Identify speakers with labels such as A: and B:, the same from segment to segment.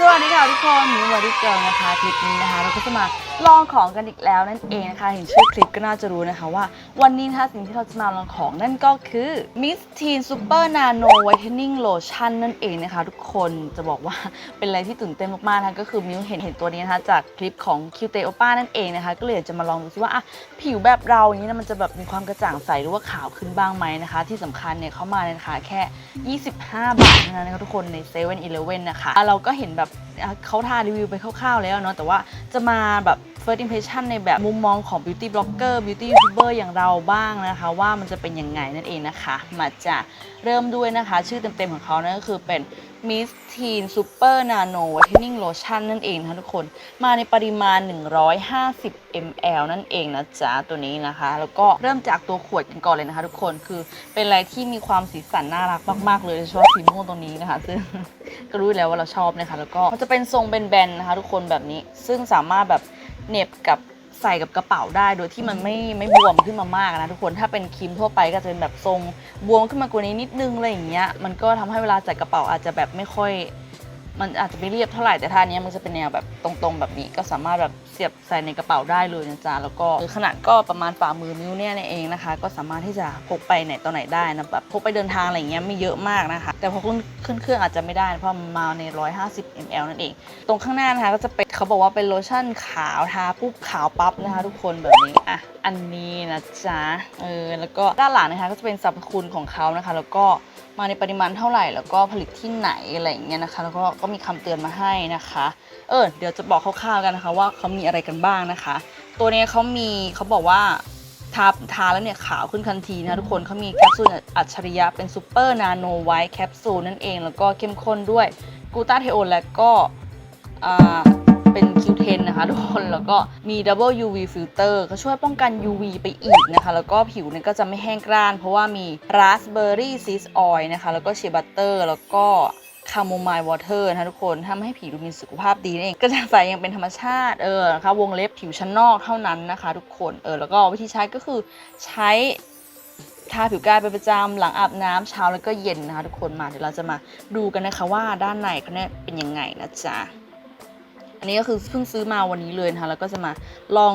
A: สวัสดีค่ะทุกคนหนูวอดิเกิลนะคะคลิปนี้นะคะ เราก็จะมาลองของกันอีกแล้วนั่นเองนะคะ เห็นชื่อคลิปก็น่าจะรู้นะคะว่า วันนี้นะคะสิ่งที่เราจะมาลองของนั่นก็คือ Miss Teen Super Nano Whitening Lotion นั่นเองนะคะ ทุกคนจะบอกว่าเป็นอะไรที่ตื่นเต้นมากๆนะคะก็คือมิวเห็นเห็นตัวนี้นะคะจากคลิปของ q t o p a นั่นเองนะคะ ก็เลยอยากจะมาลองดูซิว่าอะผิวแบบเราอย่างนี้นะมันจะแบบมีความกระจ่างใสหรือว่าขาวขึ้นบ้างไหมนะคะ ที่สำคัญเนี่ยเขามาในราคาแค่ 25 บาทเท่านั้นนะคะทุกคนใน7 e เ e ่ e อนะคะอ่นนะคะเราก็เห็นแบบ เขาทารีวิวไปคร่าวๆแล้วเนาะแต่ว่าจะมาแบบ first impression ในแบบมุมมองของ beauty blogger beauty youtuber อย่างเราบ้างนะคะ ว่ามันจะเป็นยังไงนั่นเองนะคะ มาจะเริ่มด้วยนะคะ ชื่อเต็มๆของเขานั่นก็คือเป็น Miss Teen Super Nano Whitening Lotion นั่นเองนะคะทุกคน มาในปริมาณ 150 ml นั่นเองนะจ๊ะ ตัวนี้นะคะ แล้วก็เริ่มจากตัวขวดกันก่อนเลยนะคะทุกคนคือเป็นอะไรที่มีความสีสันน่ารักมากๆเลยโดยเฉพาะสีม่วงตรงนี้นะคะซึ่ง ก็รู้แล้วว่าเราชอบนะคะ แล้วก็มันจะเป็นทรงเป็นแบนๆนะคะ ทุกคนแบบนี้ ซึ่งสามารถแบบเน็บกับใส่กับกระเป๋าได้โดยที่มันไม่ไม่บวมขึ้นมามากนะทุกคนถ้าเป็นครีมทั่วไปก็จะเป็นแบบทรงบวมขึ้นมากว่านี้นิดนึงอะไรอย่างเงี้ยมันก็ทำให้เวลาใส่กระเป๋าอาจจะแบบไม่ค่อย มันอาจจะไม่เรียบเท่าไหร่แต่ท่านี้มันจะเป็นแนวแบบตรงๆ แบบนี้ก็สามารถแบบเสียบใส่ในกระเป๋าได้เลยนะจ๊ะแล้วก็ขนาดก็ประมาณฝ่ามือนิ้วเนี่ยเองนะคะ ก็สามารถที่จะพกไปไหนต่อไหนได้นะแบบพกไปเดินทางอะไรเงี้ยไม่เยอะมากนะคะ แต่พอขึ้นขึ้นเครื่องอาจจะไม่ได้เพราะมันมาใน 150 ml นั่นเอง ตรงข้างหน้านะคะก็จะเป็นเขาบอกว่าเป็นโลชั่นขาวทาปุ๊บขาวปั๊บนะคะ ทุกคนแบบนี้อะอันนี้นะจ๊ะเออแล้วก็ด้านหลังนะคะก็จะเป็นสรรพคุณของเขานะคะ แล้วก็ มาในปริมาณเท่าไหร่แล้วก็ผลิตที่ไหนอะไรอย่างเงี้ยนะคะ แล้วก็ก็มีคำเตือนมาให้นะคะ เออเดี๋ยวจะบอกคร่าวๆกันนะคะ ว่าเขามีอะไรกันบ้างนะคะ ตัวนี้เขามีเขาบอกว่าทาทาแล้วเนี่ยขาวขึ้นทันทีนะทุกคนเขามีแคปซูลอัจฉริยะเป็นซูเปอร์นาโนไวท์แคปซูลนั่นเอง แล้วก็เข้มข้นด้วยกูต้าเทโอนและก็อ่า เป็น Q10 นะคะทุกคน แล้วก็มี Double UV Filter ก็ช่วยป้องกัน UV ไปอีกนะคะ แล้วก็ผิวเนี่ยก็จะไม่แห้งกร้าน เพราะว่ามี Raspberry Seed Oil นะคะ แล้วก็ Shea Butter แล้วก็ Chamomile Water นะคะทุกคนทำให้ผิวดูมีสุขภาพดีนั่นเองก็จะใส่ยังเป็นธรรมชาติเออนะคะวงเล็บผิวชั้นนอกเท่านั้นนะคะ ทุกคนเออแล้วก็วิธีใช้ก็คือใช้ทาผิวกายเป็นประจำหลังอาบน้ำเช้าแล้วก็เย็นนะคะทุกคนมาเดี๋ยวเราจะมาดูกันนะคะว่าด้านในเขาเนี่ยเป็นยังไงนะจ๊ะ อันนี้ก็คือเพิ่งซื้อมาวันนี้เลยนะคะแล้วก็จะมาลอง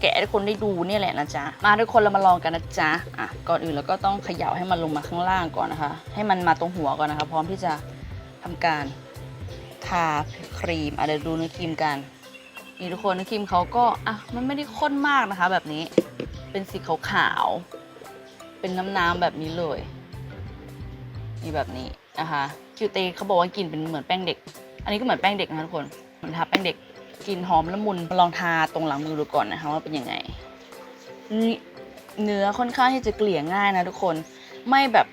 A: แกะให้ทุกคนได้ดูเนี่ยแหละนะจ๊ะ มาทุกคนเรามาลองกันนะจ๊ะ อะ ก่อนอื่นเราก็ต้องเขย่าให้มันลงมาข้างล่างก่อนนะคะ ให้มันมาตรงหัวก่อนนะคะ พร้อมที่จะทำการทาครีมอะเดี๋ยวดูเนื้อครีมกัน นี่ทุกคนเนื้อครีมเขาก็ อะ มันไม่ได้ข้นมากนะคะ แบบนี้ เป็นสีขาวๆ เป็นน้ำๆแบบนี้เลย นี่แบบนี้นะคะ คิวเตเขาบอกว่ากลิ่นเป็นเหมือนแป้งเด็ก อันนี้ก็เหมือนแป้งเด็กนะคะทุกคน มือนทาแป้งเด็กกลิ่นหอมละมุนลองทาตรงหลังมือดูก่อนนะคะว่าเป็นยังไง เนื้อค่อนข้างที่จะเกลี่ยง่ายนะทุกคนไม่แบบ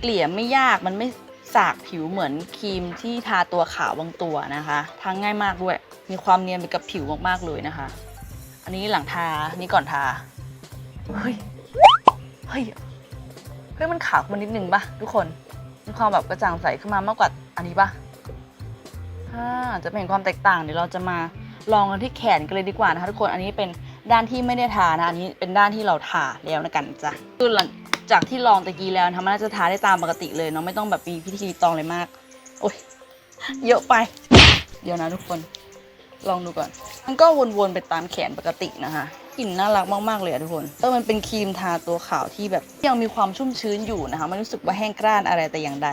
A: เกลี่ยไม่ยากมันไม่สากผิวเหมือนครีมที่ทาตัวขาวบางตัวนะคะทาง่ายมากด้วย มีความเนียนไปกับผิวมากๆเลยนะคะ อันนี้หลังทานี่ก่อนทาเฮ้ยเฮ้ยเฮ้ยมันขาวขึ้นมานิดนึงปะทุกคนมีความแบบกระจ่างใสขึ้นมามากกว่าอันนี้ปะ จะเป็นความแตกต่างเดี๋ยวเราจะมาลองกันที่แขนกันเลยดีกว่านะคะทุกคน อันนี้เป็นด้านที่ไม่ได้ทานะ อันนี้เป็นด้านที่เราทาแล้วนะกันจ้ะคือหลังจากที่ลองตะกี้แล้วนะคะมันน่าจะทาได้ตามปกติเลยเนาะไม่ต้องแบบมีพิธีตองเลยมาก โอ้ยเยอะไป เดี๋ยวนะทุกคน ลองดูก่อน มันก็วนๆไปตามแขนปกตินะคะกลิ่นน่ารักมากๆเลยทุกคนเออมันเป็นครีมทาตัวขาวที่แบบยังมีความชุ่มชื้นอยู่นะคะไม่รู้สึกว่าแห้งกร้านอะไรแต่อย่างใด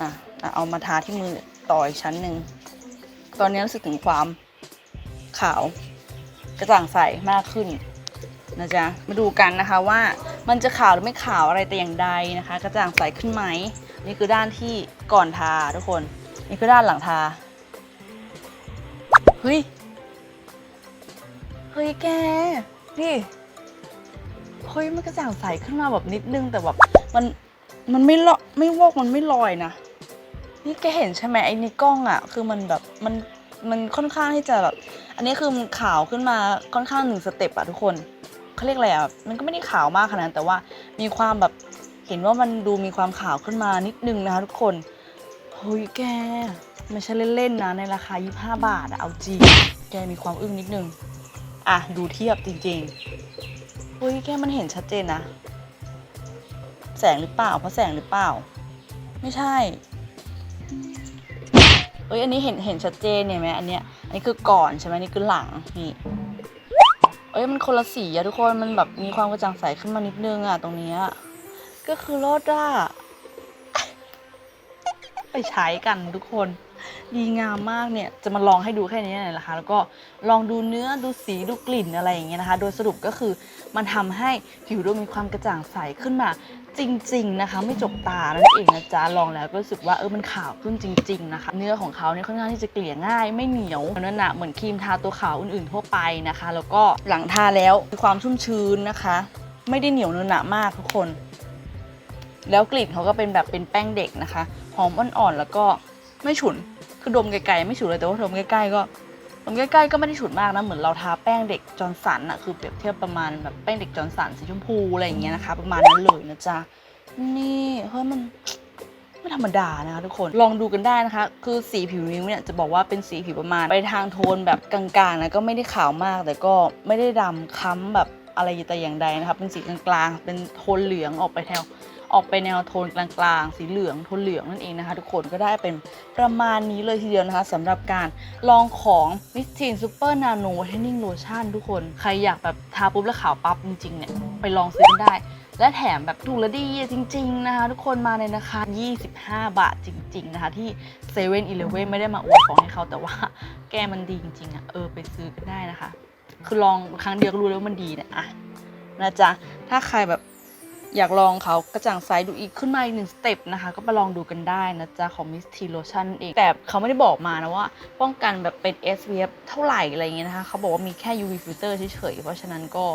A: อะอะเอามาทาที่มือ ต่ออีกชั้นหนึ่ง ตอนนี้รู้สึกถึงความขาวกระจ่างใสมากขึ้นนะจ๊ะ มาดูกันนะคะว่ามันจะขาวหรือไม่ขาวอะไรแต่อย่างใดนะคะ กระจ่างใสขึ้นไหม นี่คือด้านที่ก่อนทาทุกคน นี่คือด้านหลังทา เฮ้ย เฮ้ยแก นี่เฮ้ยมันกระจ่างใสขึ้นมาแบบนิดนึงแต่แบบมันมันไม่ลอไม่วอกมันไม่ลอยนะ นี่แกเห็นใช่ไหมไอ้ในกล้องอะ คือมันแบบมันมันค่อนข้างที่จะแบบอันนี้คือมันขาวขึ้นมาค่อนข้างหนึ่งสเต็ปอะทุกคนเขาเรียกอะไรอะมันก็ไม่ได้ขาวมากขนาดแต่ว่ามีความแบบเห็นว่ามันดูมีความขาวขึ้นมานิดนึงนะคะทุกคนเฮ้ยแกไม่ใช่เล่นๆนะในราคา 25 บาทอะเอาจริงแกมีความอึ้งนิดนึงอะดูเทียบจริงๆเฮ้ยแกมันเห็นชัดเจนนะ แสงหรือเปล่าเพราะแสงหรือเปล่า ไม่ใช่ เอ้ยอันนี้เห็นเห็นชัดเจนเนี่ยไหมอันเนี้ยอันนี้คือก่อนใช่ไหมนี่คือหลังนี่เอ้ยมันคนละสีอะทุกคนมันแบบมีความกระจ่างใสขึ้นมานิดนึงอะตรงเนี้ยก็คือรอดอะไปใช้กันทุกคน ดีงามมากเนี่ยจะมาลองให้ดูแค่นี้เลยนะคะแล้วก็ลองดูเนื้อดูสีดูกลิ่นอะไรอย่างเงี้ยนะคะ โดยสรุปก็คือมันทำให้ผิวเรามีความกระจ่างใสขึ้นมาจริง ๆ นะคะ ไม่จกตานั่นเองนะจ๊ะลองแล้วก็รู้สึกว่าเออมันขาวขึ้นจริง ๆ นะคะ เนื้อของเขาเนี่ยค่อนข้างที่จะเกลี่ยง่าย ไม่เหนียวเนั่นนะเหมือนครีมทาตัวขาวอื่นๆทั่วไปนะคะ แล้วก็หลังทาแล้วมีความชุ่มชื้นนะคะ ไม่ได้เหนียวเนื้อหนามากทุกคน แล้วกลิ่นเขาก็เป็นแบบเป็นแป้งเด็กนะคะหอมอ่อนๆแล้วก็ไม่ฉุน คือดมไกลๆไม่ฉุนเลยแต่ว่าดมใกล้ๆก็ดมใกล้ๆก็ไม่ได้ฉุนมากนะเหมือนเราทาแป้งเด็กจอร์นสันอะคือเปรียบเทียบประมาณแบบแป้งเด็กจอร์นสันสีชมพูอะไรอย่างเงี้ยนะคะ ประมาณนั้นเลยนะจ๊ะนี่เฮ้ยมันไม่ธรรมดานะคะทุกคนลองดูกันได้นะคะ คือสีผิวนิ้วเนี่ยจะบอกว่าเป็นสีผิวประมาณ ไปทางโทนแบบกลางๆนะก็ไม่ได้ขาวมาก แต่ก็ไม่ได้ดำค้ำแบบอะไรแต่อย่างใดนะคะเป็นสีกลางๆเป็นโทนเหลืองออกไปแถว ออกไปแนวโทนกลางๆ สีเหลืองโทนเหลืองนั่นเองนะคะ ทุกคนก็ได้เป็นประมาณนี้เลยทีเดียวนะคะสำหรับการลองของ m i s t i n Super Nano Whitening Lotion ทุกคน ใครอยากแบบทาปุ๊บแล้วขาวปั๊บจริงๆเนี่ยไปลองซื้อกันได้ และแถมแบบถูกและดีจริง ๆ นะคะ ทุกคนมาในราคา 25 บาทจริง ๆ นะคะ ที่7 e เ e ่ e อไม่ได้มาอวดของให้เขาแต่ว่าแกมันดีจริงๆอะเออไปซื้อกันได้นะคะ คือลองครั้งเดียวก็รู้แล้วมันดีเนี่ยอะนะจ๊ะถ้าใครแบบ อยากลองเขากระจ่างใสดูอีกขึ้นมาอีกหนึ่งสเต็ปนะคะ ก็ไปลองดูกันได้นะจ๊ะของ Miss T Lotion เอง แต่เขาไม่ได้บอกมานะว่า ป้องกันแบบเป็น SPF เท่าไหร่อะไรอย่างเงี้ยนะคะ เขาบอกว่ามีแค่ UV filter เฉยๆ เพราะฉะนั้นก็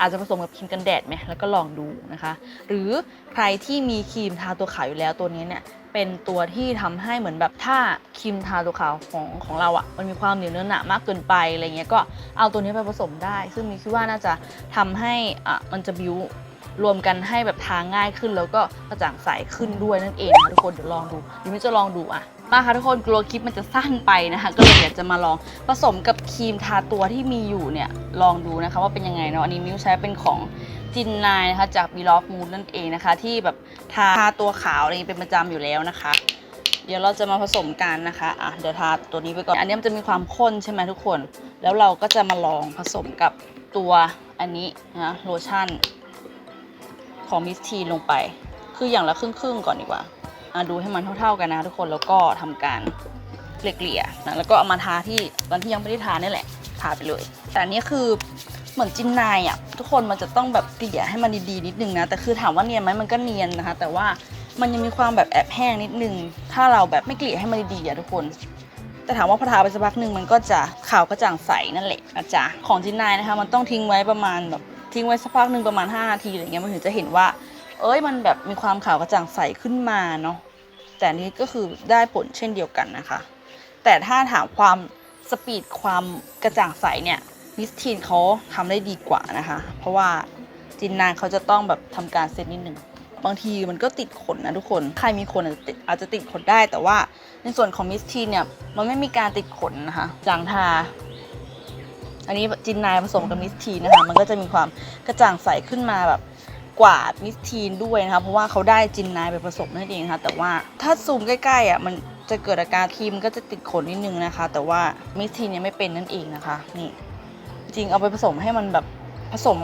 A: อาจจะผสมกับครีมกันแดดไหมแล้วก็ลองดูนะคะ หรือใครที่มีครีมทาตัวขาวอยู่แล้วตัวนี้เนี่ยเป็นตัวที่ทำให้เหมือนแบบถ้าครีมทาตัวขาวของของเราอะ่ะมันมีความเหนียวเนื้อหนามากเกินไปอะไรเงี้ยก็เอาตัวนี้ไปผสมได้ ซึ่งมีคิดว่าน่าจะทำให้อะมันจะบิว รวมกันให้แบบทาง่ายขึ้น แล้วก็กระจ่างใสขึ้นด้วยนั่นเองนะคะทุกคนเดี๋ยวลองดูเดี๋ยวมิวจะลองดูอะมาค่ะทุกคนกลัวคลิปมันจะสั้นไปนะคะ ก็เลยอยากจะมาลองผสมกับครีมทาตัวที่มีอยู่เนี่ยลองดูนะคะว่าเป็นยังไงเนาะอันนี้มิวใช้เป็นของจินนายนะคะจากบีลอฟมูนนั่นเองนะคะ ที่แบบทาทาตัวขาวอะไรอย่างนี้เป็นประจำอยู่แล้วนะคะ เดี๋ยวเราจะมาผสมกันนะคะอะเดี๋ยวทาตัวนี้ไปก่อนอันนี้มันจะมีความข้นใช่ไหมทุกคน แล้วเราก็จะมาลองผสมกับตัวอันนี้นะโลชั่น ของมิสทีลงไป คืออย่างละครึ่งๆก่อนดีกว่าอะดูให้มันเท่าๆกันนะทุกคนแล้วก็ทำการเกลี่ยนะแล้วก็เอามาทาที่ตอนที่ยังไม่ได้ทานี่แหละทาไปเลย แต่นี้คือเหมือนจินนายอะทุกคนมันจะต้องแบบเกลี่ยให้มันดีๆนิดนึงนะแต่คือถามว่าเนียนไหมมันก็เนียนนะคะ แต่ว่ามันยังมีความแบบแอบแห้งนิดนึง ถ้าเราแบบไม่เกลี่ยให้มันดีๆอะทุกคน แต่ถามว่าพอทาไปสักพักหนึ่งมันก็จะขาวกระจ่างใสนั่นแหละนะจ๊ะของจินนายนะคะ มันต้องทิ้งไว้ประมาณแบบ ทิ้งไว้สักพักหนึ่งประมาณ 5 นาทีอะไรเงี้ยมันถึงจะเห็นว่า เอ้ยมันแบบมีความขาวกระจ่างใสขึ้นมาเนาะแต่นี้ก็คือได้ผลเช่นเดียวกันนะคะ แต่ถ้าถามความสปีดความกระจ่างใสเนี่ยมิสทีนเขาทำได้ดีกว่านะคะ เพราะว่าจินนานเขาจะต้องแบบทำการเซตนิดหนึ่งบางทีมันก็ติดขนนะทุกคน ใครมีขนอาจจะติดอาจจะติดขนได้ แต่ว่าในส่วนของมิสทีนเนี่ยมันไม่มีการติดขนนะคะหลังทา อันนี้จินนายผสมกับมิสทีนนะคะ มันก็จะมีความกระจ่างใสขึ้นมาแบบกว่ามิสทีนด้วยนะคะ เพราะว่าเขาได้จินนายไปผสมนั่นเองนะคะแต่ว่าถ้าซูมใกล้ๆอะมันจะเกิดอาการครีมก็จะติดขนนิดนึงนะคะ แต่ว่ามิสทีนเนี่ยไม่เป็นนั่นเองนะคะ นี่จริงเอาไปผสมให้มันแบบ ผสม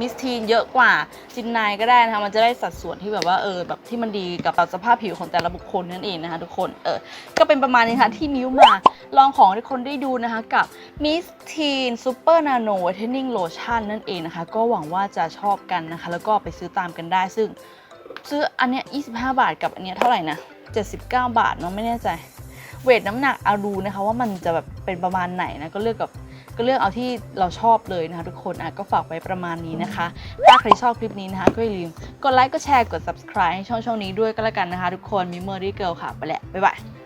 A: มิสทีนเยอะกว่าจินนายก็ได้นะคะมันจะได้สัดส่วนที่แบบว่าเออแบบที่มันดีกับสภาพผิวของแต่ละบุคคลนั่นเองนะคะทุกคนเออก็เป็นประมาณนี้ค่ะที่นิ้วมาลองของให้ทุกคนได้ดูนะคะกับ Miss Teen Super Nano Whitening Lotion นั่นเองนะคะ ก็หวังว่าจะชอบกันนะคะ แล้วก็ไปซื้อตามกันได้ซึ่งซื้ออันเนี้ย25 บาทกับอันเนี้ยเท่าไหร่นะ79 บาทเนาะไม่แน่ใจเวทน้ำหนักเอาดูนะคะว่ามันจะแบบเป็นประมาณไหนนะก็เลือกกับ ก็เลือกเอาที่เราชอบเลยนะคะทุกคนอะก็ฝากไว้ประมาณนี้นะคะ ถ้าใครชอบคลิปนี้นะคะ ก็อย่าลืมกดไลค์กดแชร์กด subscribe ให้ช่องช่องนี้ด้วยก็แล้วกันนะคะ ทุกคนมิมเมอรี่เกิลค่ะไปแล้วบ๊ายบาย